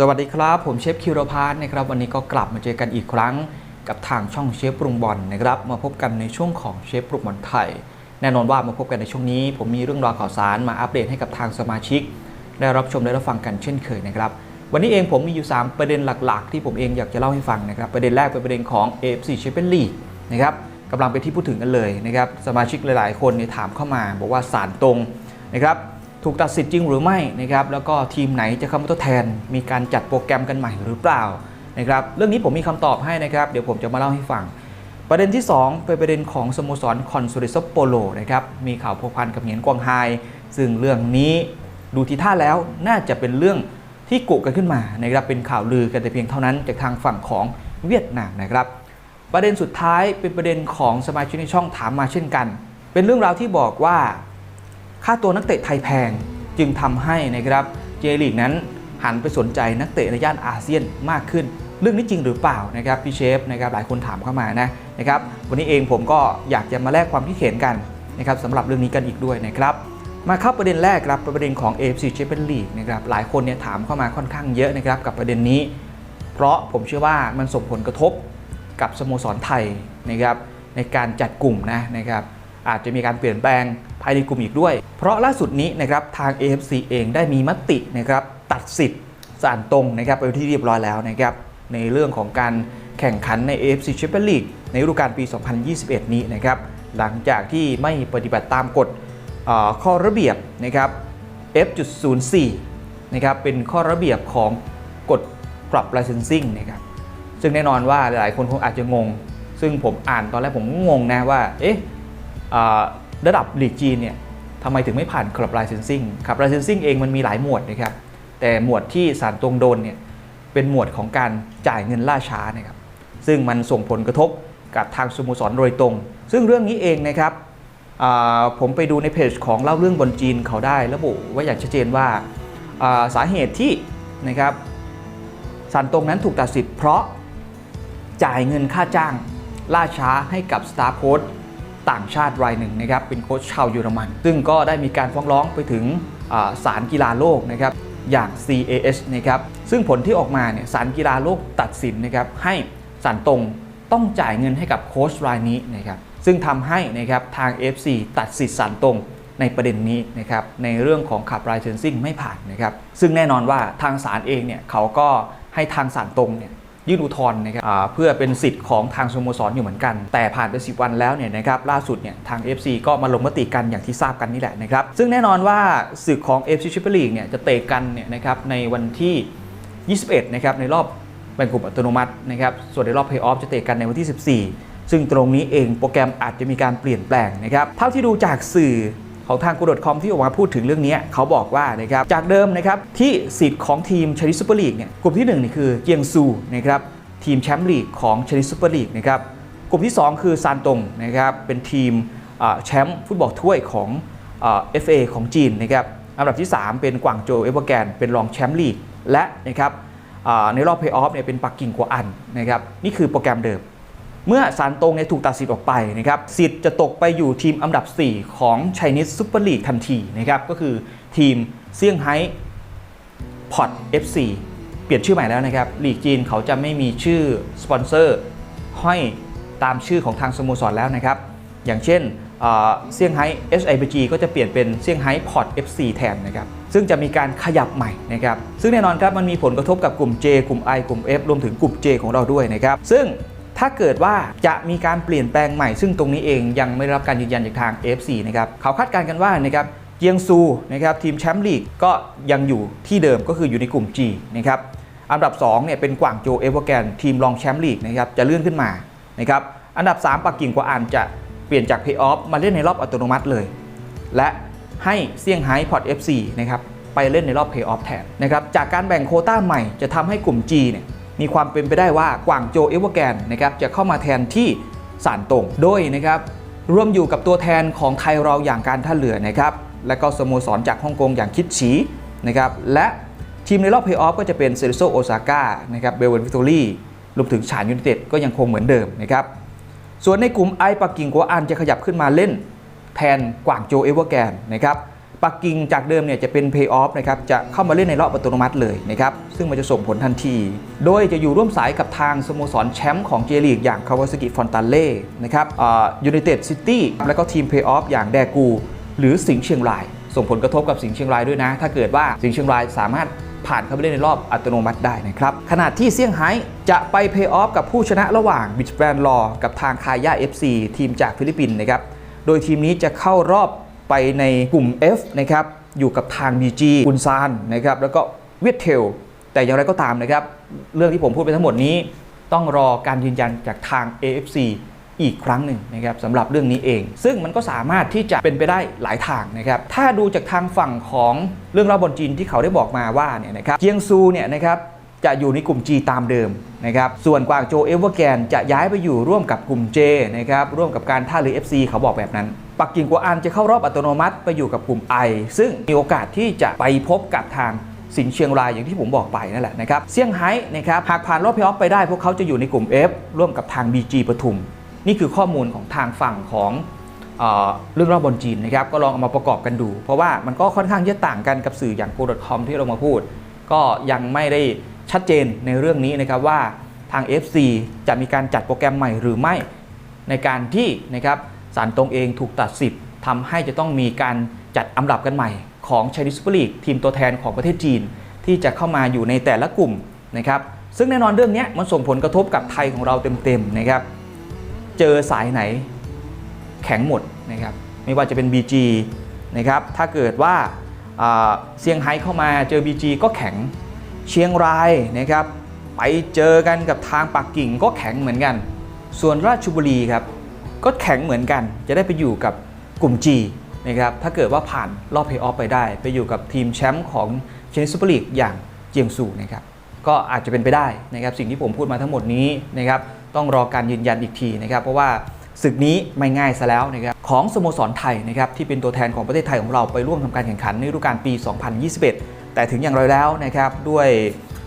สวัสดีครับ ผมเชฟคิวโรพาร์นะครับวันนี้ก็กลับมาเจอกันอีกครั้ง กับทางช่องเชฟปรุงบอลนะครับมาพบกันในช่วงของเชฟปรุงบอลไทย แน่นอนว่ามาพบกันในช่วงนี้ ผมมีเรื่องราวข่าวสารมาอัปเดตให้กับทางสมาชิก ได้รับชมและรับฟังกันเช่นเคยนะครับวันนี้เองผมมีอยู่ 3 ประเด็นหลักๆ ที่ผมเองอยากจะเล่าให้ฟังนะครับประเด็นแรกเป็นประเด็นของ AFC Champions League นะครับกำลังเป็นที่พูดถึงกันเลยนะครับสมาชิกหลายๆ คนเนี่ยถามเข้ามา บอกว่าสารตรงนะครับ ถูกตัดสิทธิ์จริงหรือไม่นะครับแล้วก็ทีมไหนจะเข้ามาทดแทน มีการจัดโปรแกรมกันใหม่หรือเปล่านะครับเรื่องนี้ผมมีคำตอบให้นะครับเดี๋ยวผมจะมาเล่าให้ฟัง ประเด็นที่ 2 เป็นประเด็นของสโมสรคอนโซลิซโปโลนะครับมีข่าวพัวพันกับเหงียนกวางไฮซึ่งเรื่องนี้ดูทีท่าแล้วน่าจะเป็นเรื่องที่กุกันขึ้นมานะครับเป็นข่าวลือกันแต่เพียงเท่านั้นจากทางฝั่งของเวียดนามนะครับ ประเด็นสุดท้ายเป็นประเด็นของสมาชิกในช่องถามมาเช่นกัน เป็นเรื่องราวที่บอกว่า ค่าตัวนักเตะไทยแพงจึงทำให้นะครับเจลีกนั้นหันไปสนใจนักเตะในย่านอาเซียนมากขึ้น เรื่องนี้จริงหรือเปล่านะครับพี่เชฟนะครับหลายคนถามเข้ามานะนะครับวันนี้เองผมก็อยากจะมาแลกความคิดเห็นกันนะครับสำหรับเรื่องนี้กันอีกด้วยนะครับมาเข้าประเด็นแรกครับประเด็นของ AFC Champions League นะครับหลายคนเนี่ยถามเข้ามาค่อนข้างเยอะนะครับกับประเด็นนี้ เพราะผมเชื่อว่ามันส่งผลกระทบกับสโมสรไทยนะครับในการจัดกลุ่มนะนะครับ อาจจะมีการเปลี่ยนแปลงภายในกลุ่มอีกด้วย เพราะล่าสุดนี้นะครับทาง AFC เองได้มีมตินะครับตัดสิทธิ์สารตรงนะครับไปที่เรียบร้อยแล้วนะครับในเรื่องของการแข่งขันใน AFC Champions League ในฤดูกาลปี 2021 นี้นะครับหลังจากที่ไม่ปฏิบัติตามกฎข้อระเบียบนะครับ F.04 นะครับเป็นข้อระเบียบของกฎปรับ licensing นะครับซึ่งแน่นอนว่าหลายคนคงอาจจะงง ซึ่งผมอ่านตอนแรกผมงงนะว่าเอ๊ะ ระดับลีกจีนเนี่ยทำไมถึงไม่ผ่านคลับ licensing คลับ licensing เองมันมีหลายหมวดนะครับ แต่หมวดที่สารตรงโดนเนี่ยเป็นหมวดของการจ่ายเงินล่าช้านะครับ ซึ่งมันส่งผลกระทบกับทางสโมสรโดยตรง ซึ่งเรื่องนี้เองนะครับผมไปดูในเพจของเล่าเรื่องบนจีนเขาได้ระบุว่าอย่างชัดเจนว่าสาเหตุที่นะครับสันตรงนั้นถูกตัดสิทธิ์เพราะจ่ายเงินค่าจ้างล่าช้าให้กับสตาร์โค้ช ต่างชาติรายหนึ่งนะครับเป็นโค้ชชาวเยอรมัน ซึ่งก็ได้มีการฟ้องร้องไปถึงศาลกีฬาโลกนะครับอย่าง CAS นะครับซึ่งผลที่ออกมาเนี่ยศาลกีฬาโลกตัดสินนะครับให้สันตรงต้องจ่ายเงินให้กับโค้ชรายนี้นะครับซึ่งทำให้นะครับทาง FC ตัดสิทธิ์สันตรงในประเด็นนี้นะครับในเรื่องของขับ licensing ไม่ผ่านนะครับซึ่งแน่นอนว่าทางศาลเองเนี่ยเขาก็ให้ทางสันตรงเนี่ย ยื่นอุทธรณ์นะครับเพื่อเป็นสิทธิ์ของทางสโมสรอยู่เหมือนกัน แต่ผ่านไป 10 วันแล้วเนี่ยนะครับล่าสุดเนี่ยทาง FC ก็มาลงมติกันอย่างที่ทราบกันนี่แหละนะครับซึ่งแน่นอนว่าศึกของ FC Super League เนี่ยจะเตะกันเนี่ยนะครับในวันที่ 21 นะครับในรอบแบ่งกลุ่มอัตโนมัตินะครับส่วนในรอบเพย์ออฟจะเตะกันในวันที่ 14 ซึ่งตรงนี้เองโปรแกรมอาจจะมีการเปลี่ยนแปลงนะครับเท่าที่ดูจากสื่อ ของทางกูดดคอมที่ออกมาพูดถึงเรื่องนี้เขาบอกว่านะครับจากเดิมนะครับที่สิทธิ์ของทีมชนิสซูเปอร์ลีกเนี่ยกลุ่มที่1นี่คือเจียงซูนะครับทีมแชมป์ลีกของชนิสซูเปอร์ลีกนะครับกลุ่มที่ 2 คือซานตงนะครับเป็นทีมแชมป์ฟุตบอลถ้วยของเอ่า FA ของจีนนะครับอันดับที่ 3 เป็นกวางโจวเอเวอร์แกนเป็นรองแชมป์ลีกและนะครับในรอบเพย์ออฟเนี่ยเป็นปักกิ่งกัวอันนะครับนี่คือโปรแกรมเดิม เมื่อสารตงเนี่ยถูกตัดสิทธิ์ออกไปนะครับสิทธิ์จะตกไปอยู่ทีมอันดับ 4 ของ Chinese Super League ทันทีนะครับก็คือทีมเซี่ยงไฮ้พอต FC เปลี่ยนชื่อใหม่แล้วนะครับลีกจีนเขาจะไม่มีชื่อสปอนเซอร์ห้อยตามชื่อของทางสโมสรแล้วนะครับ อย่างเช่นเอ่อเซี่ยงไฮ้ SIPG ก็จะเปลี่ยนเป็นเซี่ยงไฮ้พอต FC แทนนะครับ ซึ่งจะมีการขยับใหม่นะครับ ซึ่งแน่นอนครับมันมีผลกระทบกับกลุ่ม J กลุ่ม I กลุ่ม F รวมถึงกลุ่ม J ของเราด้วยนะครับ ซึ่ง ถ้าเกิดว่าจะมีการเปลี่ยนแปลงใหม่ ซึ่งตรงนี้เองยังไม่ได้รับการยืนยันจากทาง FC นะครับเขาคาดการณ์กันว่านะครับเจียงซูนะครับทีมแชมป์ลีกก็ยังอยู่ที่เดิมก็คืออยู่ในกลุ่ม G นะครับอันดับ2เนี่ยเป็นกวางโจเอเวอร์แกนทีมรองแชมป์ลีกนะครับจะเลื่อนขึ้นมานะครับอันดับ 3 ปักกิ่งกวาอันจะเปลี่ยนจากเพย์ออฟมาเล่นในรอบอัตโนมัติเลย และให้เซี่ยงไฮ้พอร์ต FC นะครับไปเล่นในรอบเพย์ออฟแทนนะครับจากการแบ่งโคต้าใหม่จะทำให้กลุ่ม G เนี่ย มีความเป็นไปได้ว่ากวางโจเอเวอร์แกนนะครับจะเข้ามาแทนที่สารตรงโดยนะครับร่วมอยู่กับตัวแทนของไทยเราอย่างการท่าเรือนะครับและก็สโมสรจากฮ่องกงอย่างคิดฉีนะครับและทีมในรอบเพย์ออฟก็จะเป็นเซริโซโอซาก้านะครับเบลเวนวิตตอรี่รวมถึงฉานยูไนเต็ดก็ยังคงเหมือนเดิมนะครับส่วนในกลุ่มไอปักกิ่งกัวอันจะขยับขึ้นมาเล่นแทนกวางโจเอเวอร์แกนนะครับ ปักกิ่งจากเดิมเนี่ยจะเป็น Pay Off นะครับจะเข้ามาเล่นในรอบอัตโนมัติเลยนะครับซึ่งมันจะส่งผลทันที โดยจะอยู่ร่วมสายกับทางสโมสรแชมป์ของเจลีกอย่างคาวาซากิฟอนตาเล่นะครับยูไนเต็ดซิตี้แล้วก็ทีม Pay Off อย่างแดกู หรือสิงห์เชียงราย ส่งผลกระทบกับสิงห์เชียงรายด้วยนะ ถ้าเกิดว่าสิงห์เชียงรายสามารถผ่านเข้าไปเล่นในรอบอัตโนมัติได้นะครับ ขณะที่เซี่ยงไฮ้จะไปเพย์ออฟกับผู้ชนะระหว่างบิชแบรนลอกับทางคาย่า FC ทีมจากฟิลิปปินส์นะครับ โดยทีมนี้จะเข้ารอบ ไปในกลุ่ม F นะครับอยู่กับทาง BG กุนซานนะครับแล้วก็เวียดเทลแต่อย่างไรก็ตามนะครับ เรื่องที่ผมพูดไปทั้งหมดนี้ ต้องรอการยืนยันจากทาง AFC อีกครั้งหนึ่งนะครับสำหรับเรื่องนี้เอง ซึ่งมันก็สามารถที่จะเป็นไปได้หลายทางนะครับ ถ้าดูจากทางฝั่งของเรื่องราวบอลจีนที่เขาได้บอกมาว่าเนี่ยนะครับเจียงซูเนี่ยนะครับ จะอยู่ในกลุ่ม G ตามเดิมนะครับ ส่วนกวางโจเอเวอร์แกนจะย้ายไปอยู่ร่วมกับกลุ่ม J นะครับ ร่วมกับการท่าเรือ FC เขาบอกแบบนั้น ปักกิ่งกัวอันจะเข้ารอบอัตโนมัติไปอยู่กับกลุ่ม I ซึ่งมีโอกาสที่จะไปพบกับทางสิงห์เชียงรายอย่างที่ผมบอกไปนั่นแหละนะครับ เซี่ยงไฮ้นะครับ หากผ่านรอบเพลย์ออฟไปได้ พวกเขาจะอยู่ในกลุ่ม F ร่วมกับทาง BG ปทุม นี่คือข้อมูลของทางฝั่งของเออเรื่องรอบบอลจีนนะครับ ก็ลองเอามาประกอบกันดู เพราะว่ามันก็ค่อนข้างจะต่างกันกับสื่ออย่าง go.com ที่เรามาพูด ก็ยังไม่ได้ ชัดเจนในเรื่องนี้นะครับว่าทาง FC จะมีการจัดโปรแกรมใหม่หรือไม่ ในการที่นะครับสารตรงเองถูกตัดสิทธิ์ทำให้จะต้องมีการจัดอันดับกันใหม่ของ Chinese Super League ทีมตัวแทนของประเทศจีน ที่จะเข้ามาอยู่ในแต่ละกลุ่มนะครับซึ่งแน่นอนเรื่องนี้มันส่งผลกระทบกับไทยของเราเต็มๆนะครับเจอสายไหนแข็งหมดนะครับไม่ว่าจะเป็น BG นะครับถ้าเกิดว่าเซี่ยงไฮ้เข้ามาเจอ BG ก็แข็ง เชียงรายนะครับ ไปเจอกันกับทางปักกิ่งก็แข็งเหมือนกัน ส่วนราชบุรีครับก็แข็งเหมือนกัน จะได้ไปอยู่กับกลุ่ม G นะครับถ้าเกิดว่าผ่านรอบเพย์ออฟไปได้ ไปอยู่กับทีมแชมป์ของเชนซูเปอร์ลีกอย่างเจียงซูนะครับก็อาจจะเป็นไปได้นะครับสิ่งที่ผมพูดมาทั้งหมดนี้นะครับต้องรอการยืนยันอีกทีนะครับ เพราะว่าศึกนี้ไม่ง่ายซะแล้วนะครับของสโมสรไทยนะครับที่เป็นตัวแทนของประเทศไทยของเราไปร่วมทำการแข่งขันในฤดูกาลปี 2021 แต่ถึงอย่างไรแล้วนะครับด้วย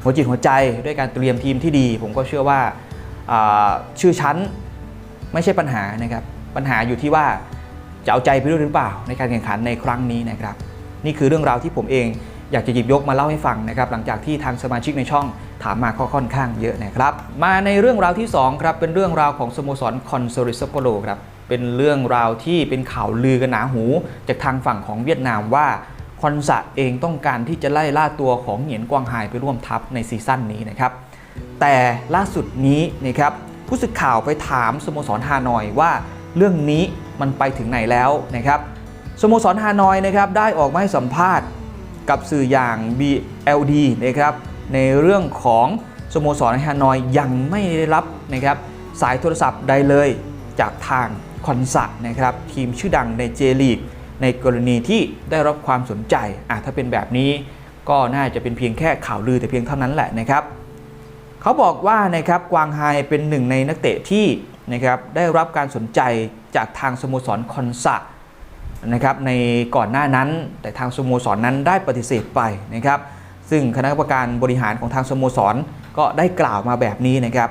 หัวจิตหัวใจด้วยการเตรียมทีมที่ดี ผมก็เชื่อว่าชื่อชั้นไม่ใช่ปัญหานะครับปัญหาอยู่ที่ว่าจะเอาใจไปด้วยหรือเปล่า ในการแข่งขันในครั้งนี้นะครับ นี่คือเรื่องราวที่ผมเองอยากจะหยิบยกมาเล่าให้ฟังนะครับ หลังจากที่ทางสมาชิกในช่องถามมาค่อนข้างเยอะนะครับ มาในเรื่องราวที่2ครับเป็นเรื่องราวของสโมสรคอนโซลิซัปโปโรครับเป็นเรื่องราวที่เป็นข่าวลือกันหนาหู จากทางฝั่งของเวียดนามว่า คอนซะเองต้องการที่จะไล่ล่าตัวของเหงียนกวางไฮไปร่วมทัพในซีซั่นนี้นะครับ แต่ล่าสุดนี้นะครับผู้สื่อข่าวไปถามสโมสรฮานอยว่าเรื่องนี้มันไปถึงไหนแล้วนะครับสโมสรฮานอยนะครับได้ออกมาให้สัมภาษณ์กับสื่ออย่าง BLD นะครับในเรื่องของสโมสรฮานอยยังไม่ได้รับนะครับสายโทรศัพท์ใดเลยจากทางคอนซะนะครับทีมชื่อดังในเจลีก ในกรณีที่ได้รับความสนใจอะถ้าเป็นแบบนี้ก็น่าจะเป็นเพียงแค่ข่าวลือแต่เพียงเท่านั้นแหละนะครับ เขาบอกว่านะครับกวางไฮเป็นหนึ่งในนักเตะที่นะครับได้รับการสนใจจากทางสโมสรคอนซะนะครับในก่อนหน้านั้นแต่ทางสโมสรนั้นได้ปฏิเสธไปนะครับ ซึ่งคณะกรรมการบริหารของทางสโมสรก็ได้กล่าวมาแบบนี้นะครับ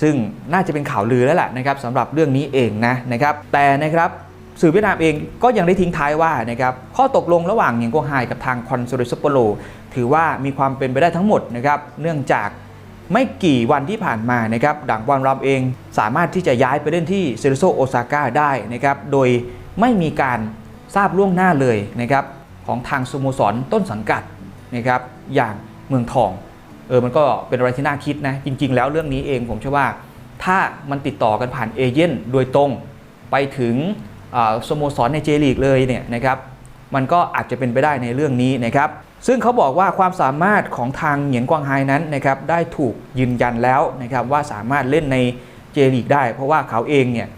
ซึ่งน่าจะเป็นข่าวลือแล้วแหละนะครับสำหรับเรื่องนี้เองนะนะครับแต่นะครับ สื่อเวียดนามเองก็ยังได้ทิ้งท้ายว่านะครับข้อตกลงระหว่างเงียงกวงไฮกับทางคอนโซลซัปโปโรถือว่ามีความเป็นไปได้ทั้งหมดนะครับเนื่องจากไม่กี่วันที่ผ่านมานะครับดังวันรำเองสามารถที่จะย้ายไปเล่นที่เซโรโซโอซาก้าได้นะครับโดยไม่มีการทราบล่วงหน้าเลยนะครับของทางสโมสรต้นสังกัดนะครับอย่างเมืองทองเออมันก็เป็นอะไรที่น่าคิดนะจริง ๆ แล้วเรื่องนี้เองผมเชื่อว่า ถ้ามันติดต่อกันผ่านเอเย่นโดยตรงไปถึง สโมสรในเจลีกเลยเนี่ยนะครับมันก็อาจจะเป็นไปได้ในเรื่องนี้นะครับซึ่งเขาบอกว่าความสามารถของทางเหงียนกวางไฮนั้นนะครับได้ถูกยืนยันแล้วนะครับว่าสามารถเล่นในเจลีกได้ เพราะว่าเขาเองเนี่ย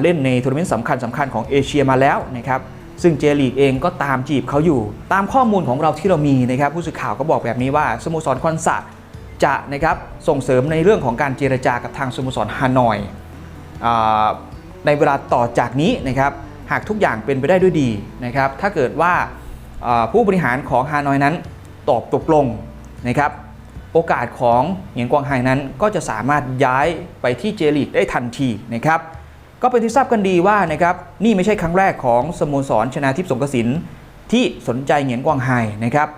เล่นในทัวร์นาเมนต์สำคัญสำคัญของเอเชียมาแล้วนะครับซึ่งเจลีกเองก็ตามจีบเขาอยู่ ตามข้อมูลของเราที่เรามีนะครับผู้สื่อข่าวก็บอกแบบนี้ว่าสโมสรคอนซัตจะนะครับส่งเสริมในเรื่องของการเจรจากับทางสโมสรฮานอย ในเวลาต่อจากนี้นะครับหากทุกอย่างเป็นไปได้ด้วยดีนะครับถ้าเกิดว่าผู้บริหารของฮานอยนั้นตอบตกลงนะครับโอกาสของเหงียนกวางไฮนั้นก็จะสามารถย้ายไปที่เจลีกได้ทันทีนะครับก็เป็นที่ทราบกันดีว่านะครับนี่ไม่ใช่ครั้งแรกของสโมสรชนาทิพย์สงกสินที่สนใจเหงียนกวางไฮนะครับ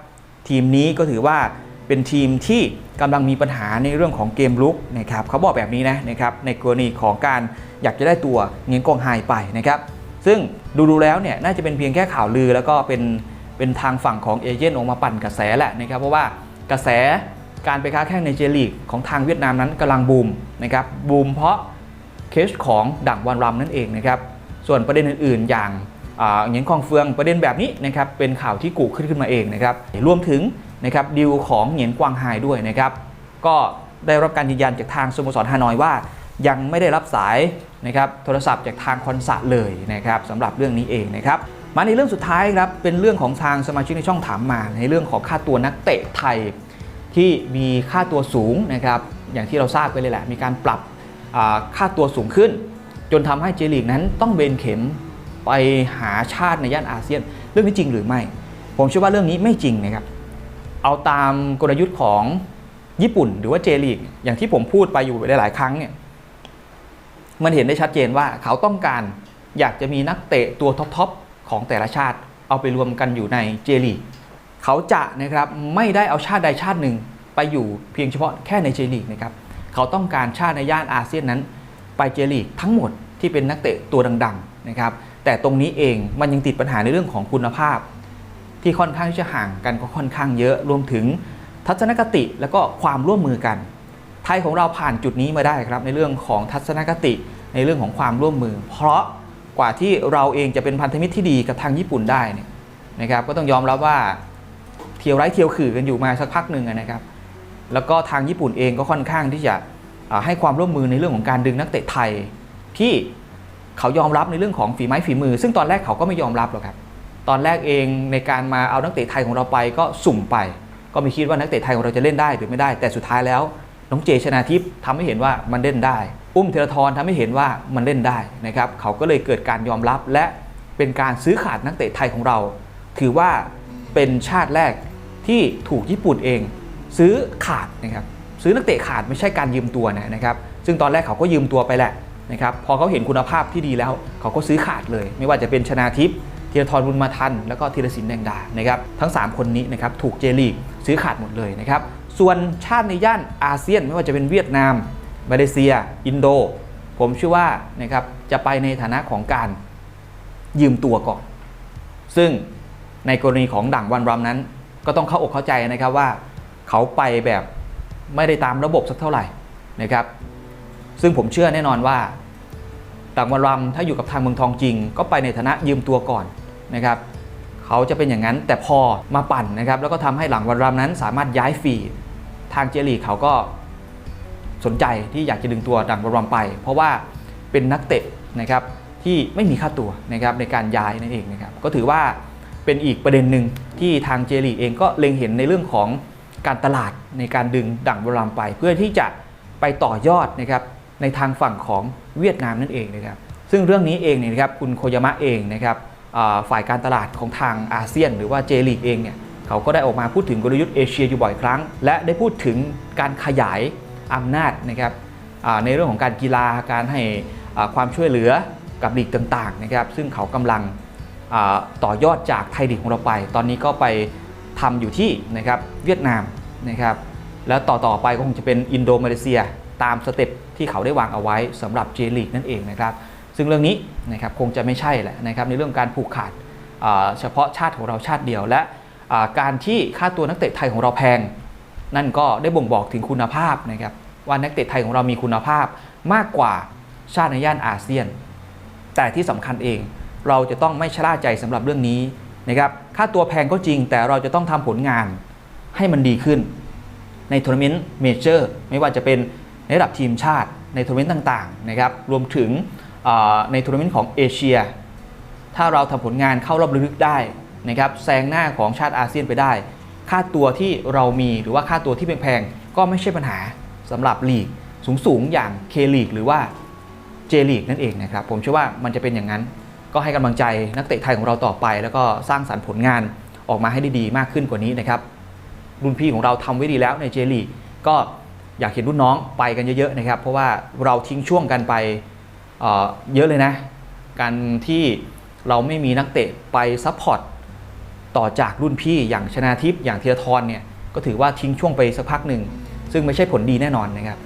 ทีมนี้ก็ถือว่า เป็นทีมที่กำลังมีปัญหาในเรื่องของเกมลุกนะครับเขาบอกแบบนี้นะนะครับในกรณีของการอยากจะได้ตัวเงียกวางไฮไปนะครับซึ่งดูๆแล้วเนี่ยน่าจะเป็นเพียงแค่ข่าวลือ แล้วก็เป็นเป็นทางฝั่งของเอเจนต์ออกมาปั่นกระแสแหละนะครับเพราะว่ากระแสการไปค้าแข่งในเจลีกของทางเวียดนามนั้นกำลังบูมนะครับบูมเพราะเคสของดั่งวันรำนั่นเองนะครับส่วนประเด็นอื่นๆ อย่างเงียนคองเฟืองประเด็นแบบนี้นะครับเป็นข่าวที่กูขึ้นขึ้นมาเองนะครับรวมถึง นะครับดีลของเหงียนกวางไฮด้วยนะครับ ก็ได้รับการยืนยันจากทางสโมสรฮานอยว่า ยังไม่ได้รับสายนะครับโทรศัพท์จากทางคอนซัลเลยนะครับสำหรับเรื่องนี้เองนะครับมาในเรื่องสุดท้ายครับเป็นเรื่องของทางสมาชิกในช่องถามมาในเรื่องของค่าตัวนักเตะไทยที่มีค่าตัวสูงนะครับอย่างที่เราทราบไปเลยแหละ มีการปรับค่าตัวสูงขึ้น จนทำให้เจลีกนั้นต้องเบนเข็มไปหาชาติในย่านอาเซียน เรื่องนี้จริงหรือไม่ ผมเชื่อว่าเรื่องนี้ไม่จริงนะครับ เอาตามกลยุทธ์ของญี่ปุ่นหรือว่าเจลีกอย่างที่ผมพูดไปอยู่หลาย ๆ ครั้งเนี่ยมันเห็นได้ชัดเจนว่าเขาต้องการอยากจะมีนักเตะตัวท็อป ๆ ของแต่ละชาติเอาไปรวมกันอยู่ในเจลีกเขาจะนะครับไม่ได้เอาชาติใดชาติหนึ่งไปอยู่เพียงเฉพาะแค่ในเจลีกนะครับเขาต้องการชาติในย่านอาเซียนนั้น ไปเจลีกทั้งหมดที่เป็นนักเตะตัวดัง ๆ นะครับ แต่ตรงนี้เองมันยังติดปัญหาในเรื่องของคุณภาพ ที่ค่อนข้างที่จะห่างกันก็ค่อนข้างเยอะรวมถึงทัศนคติแล้วก็ความร่วมมือกัน ไทยของเราผ่านจุดนี้มาได้ครับในเรื่องของทัศนคติในเรื่องของความร่วมมือ เพราะกว่าที่เราเองจะเป็นพันธมิตรที่ดีกับทางญี่ปุ่นได้เนี่ยนะครับก็ต้องยอมรับว่าเที่ยวไร้เที่ยวขื่อกันอยู่มาสักพักหนึ่งนะครับ แล้วก็ทางญี่ปุ่นเองก็ค่อนข้างที่จะให้ความร่วมมือในเรื่องของการดึงนักเตะไทย ที่เขายอมรับในเรื่องของฝีไม้ฝีมือ ซึ่งตอนแรกเขาก็ไม่ยอมรับหรอกครับ ตอนแรกเองในการมาเอานักเตะไทยของเราไปก็สุ่มไป ก็ไม่คิดว่านักเตะไทยของเราจะเล่นได้หรือไม่ได้ แต่สุดท้ายแล้ว น้องเจชนาทิพย์ทำให้เห็นว่ามันเล่นได้ อุ้มเทรทรทำให้เห็นว่ามันเล่นได้นะครับเขาก็เลยเกิดการยอมรับและเป็นการซื้อขาดนักเตะไทยของเรา ถือว่าเป็นชาติแรกที่ถูกญี่ปุ่นเอง ซื้อขาดนะครับซื้อนักเตะขาดไม่ใช่การยืมตัวนะนะครับซึ่งตอนแรกเขาก็ยืมตัวไปแหละนะครับพอเขาเห็นคุณภาพที่ดีแล้ว เขาก็ซื้อขาดเลย ไม่ว่าจะเป็นชนาทิพย์ ธีรทรบุญมาทัน แล้วก็ธีรศิลป์แดงดานะครับทั้ง 3 คนนี้นะครับถูกเจลีกซื้อขาดหมดเลยนะครับส่วนชาติในย่านอาเซียนไม่ว่าจะเป็นเวียดนามมาเลเซีย อินโด ผมเชื่อว่านะครับจะไปในฐานะของการยืมตัวก่อน ซึ่งในกรณีของดั่งวันรำนั้น ก็ต้องเข้าอกเข้าใจนะครับว่าเขาไปแบบไม่ได้ตามระบบสักเท่าไหร่นะครับ ซึ่งผมเชื่อแน่นอนว่าดั่งวันรำถ้าอยู่กับทางเมืองทองจริง ก็ไปในฐานะยืมตัวก่อน นะครับเขาจะเป็นอย่างนั้นแต่พอมาปั่นนะครับแล้วก็ทำให้หลังวันรำนั้น สามารถย้ายฟรีทางเจลีเขาก็สนใจที่อยากจะดึงตัวดังบอลรอมไป เพราะว่าเป็นนักเตะนะครับที่ไม่มีค่าตัวนะครับในการย้ายนั่นเองนะครับก็ถือว่าเป็นอีกประเด็นหนึ่งที่ทางเจลีเองก็เล็งเห็นในเรื่องของการตลาดในการดึงดังบรอมไป เพื่อที่จะไปต่อยอดนะครับในทางฝั่งของเวียดนามนั่นเองนะครับซึ่งเรื่องนี้เองเนี่ยนะครับคุณโคยามะเองนะครับ ฝ่ายการตลาดของทางอาเซียน หรือว่าเจลีกเองเนี่ยเขาก็ได้ออกมาพูดถึงกลยุทธ์เอเชียอยู่บ่อยครั้ง และได้พูดถึงการขยายอำนาจนะครับในเรื่องของการกีฬาการให้ความช่วยเหลือกับลีกต่างๆนะครับซึ่งเขากำลังต่อยอดจากไทยลีกของเราไป ตอนนี้ก็ไปทำอยู่ที่นะครับเวียดนามนะครับแล้วต่อๆไปก็คงจะเป็นอินโดมาเลเซีย ตามสเต็ปที่เขาได้วางเอาไว้สำหรับเจลีกนั่นเองนะครับ ซึ่งเรื่องนี้นะครับคงจะไม่ใช่แหละนะครับในเรื่องการผูกขาดเฉพาะชาติของเราชาติเดียว และการที่ค่าตัวนักเตะไทยของเราแพง นั่นก็ได้บ่งบอกถึงคุณภาพนะครับว่านักเตะไทยของเรามีคุณภาพมากกว่าชาติในย่านอาเซียน แต่ที่สำคัญเองเราจะต้องไม่ชะล่าใจสำหรับเรื่องนี้นะครับค่าตัวแพงก็จริง แต่เราจะต้องทำผลงานให้มันดีขึ้น ในทัวร์นาเมนต์เมเจอร์ไม่ว่าจะเป็นในระดับทีมชาติในทัวร์นาเมนต์ต่างๆนะครับรวมถึง ในทัวร์นาเมนต์ของเอเชีย ถ้าเราทำผลงานเข้ารอบลึกๆได้นะครับแซงหน้าของชาติอาเซียนไปได้ ค่าตัวที่เรามีหรือว่าค่าตัวที่แพงๆก็ไม่ใช่ปัญหาสำหรับลีกสูงๆอย่างเคลีกหรือว่าเจลีกนั่นเองนะครับผมเชื่อว่ามันจะเป็นอย่างนั้น ก็ให้กำลังใจนักเตะไทยของเราต่อไป แล้วก็สร้างสรรค์ผลงานออกมาให้ได้ดีมากขึ้นกว่านี้นะครับรุ่นพี่ของเราทำไว้ดีแล้วในเจลีกก็อยากเห็นรุ่นน้องไปกันเยอะๆนะครับ เพราะว่าเราทิ้งช่วงกันไป เยอะเลยนะ การที่เราไม่มีนักเตะไปซัพพอร์ตต่อจากรุ่นพี่อย่างชนาทิพย์อย่างธีรทรเนี่ยก็ถือว่าทิ้งช่วงไปสักพักหนึ่ง ซึ่งไม่ใช่ผลดีแน่นอนนะครับ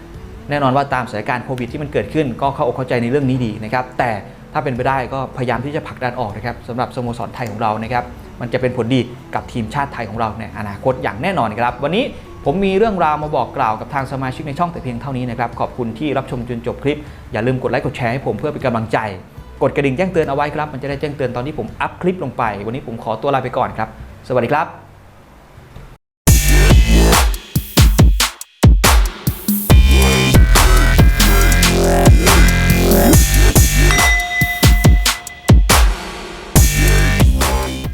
แน่นอนว่าตามสถานการณ์โควิดที่มันเกิดขึ้น ก็เข้าอกเข้าใจในเรื่องนี้ดีนะครับ แต่ถ้าเป็นไปได้ก็พยายามที่จะผลักดันออกนะครับสำหรับสโมสรไทยของเรานะครับ มันจะเป็นผลดีกับทีมชาติไทยของเราในอนาคตอย่างแน่นอนครับ วันนี้ ผมมีเรื่องราวมาบอกกล่าวกับทางสมาชิกในช่องแต่เพียงเท่านี้นะครับ ขอบคุณที่รับชมจนจบคลิป อย่าลืมกดไลค์กดแชร์ให้ผมเพื่อเป็นกำลังใจ กดกระดิ่งแจ้งเตือนเอาไว้ครับ มันจะได้แจ้งเตือนตอนที่ผมอัพคลิปลงไป วันนี้ผมขอตัวลาไปก่อนครับ สวัสดีครับ